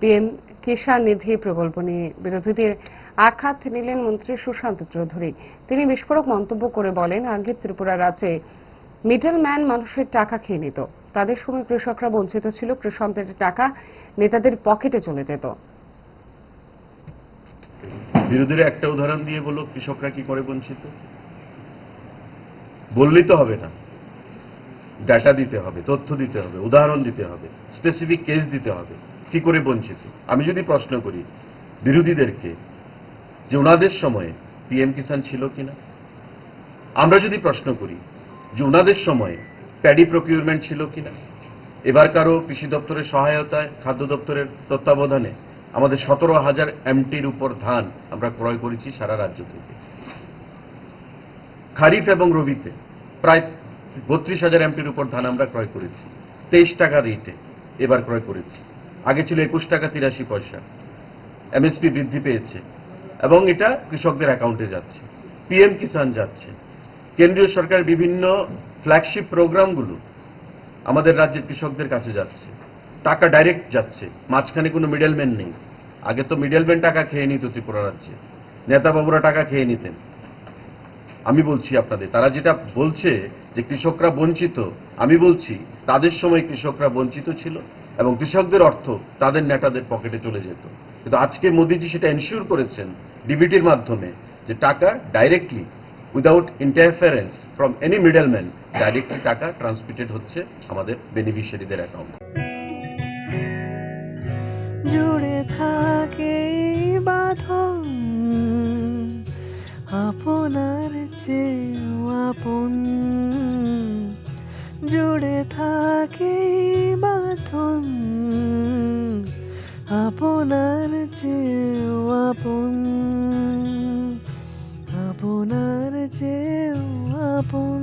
PM কিষাণ নিধি প্রকল্প নিয়ে বিরোধীদের আঘাত নিলেন মন্ত্রী সুশান্ত চৌধুরী। তিনি বিস্ফোরক মন্তব্য করে বলেন, আগে ত্রিপুরা রাজ্যে মিডলম্যান মানুষের টাকা খেয়ে নিত। তাদের সময় কৃষকরা বঞ্চিত ছিল, কৃষকদের টাকা নেতাদের পকেটে চলে যেত। বিরোধীরা একটা উদাহরণ দিয়ে বলো কৃষকরা কি করে বঞ্চিত? বললেই তো হবে না। ডাটা দিতে হবে, তথ্য দিতে হবে, উদাহরণ দিতে হবে স্পেসিফিক কেস দিতে হবে। কি করে বঞ্চিত? আমি যদি প্রশ্ন করি বিরোধীদেরকে যে ওনাদের সময়ে পিএম কিষাণ ছিল কিনা? আমরা যদি প্রশ্ন করি যে ওনাদের সময়ে প্যাডি প্রকিউরমেন্ট ছিল কিনা? এবারকারও কৃষি দপ্তরের সহায়তায়, খাদ্য দপ্তরের তত্ত্বাবধানে আমাদের সতেরো হাজার এমটির উপর ধান আমরা ক্রয় করেছি সারা রাজ্য থেকে। খারিফ এবং রবিতে প্রায় বত্রিশ হাজার এমটির উপর ধান আমরা ক্রয় করেছি। তেইশ টাকা রেটে এবার ক্রয় করেছি। আগে ছিল একুশ টাকা তিরাশি পয়সা। এমএসপি বৃদ্ধি পেয়েছে এবং এটা কৃষকদের অ্যাকাউন্টে যাচ্ছে। পিএম কিষাণ যাচ্ছে। কেন্দ্রীয় সরকারের বিভিন্ন ফ্ল্যাগশিপ প্রোগ্রামগুলো আমাদের রাজ্যের কৃষকদের কাছে যাচ্ছে। টাকা ডাইরেক্ট যাচ্ছে। মাঝখানে কোনো মিডলম্যান নেই। আগে তো মিডলম্যান টাকা খেয়ে নিত ত্রিপুরা রাজ্যে। নেতাবাবুরা টাকা খেয়ে নিতেন। আমি বলছি আপনাদের, তারা যেটা বলছে যে কৃষকরা বঞ্চিত, আমি বলছি তাদের সময় কৃষকরা বঞ্চিত ছিল। এবং কৃষকদের অর্থ তাদের নেতাদের পকেটে চলে যেত। কিন্তু আজকে মোদিজি সেটা এনশিওর করেছেন ডিবিটির মাধ্যমে যে টাকা directly without interference from any middleman directly টাকা ট্রান্সমিটেড হচ্ছে আমাদের বেনিফিশিয়ারিদের অ্যাকাউন্ট জুড়ে থাকে বাঁধন, আপনার চেয়েও আপন। জুড়ে থাকে বাঁধন আপনার চেয়েও আপন আপনার চেয়েও আপন।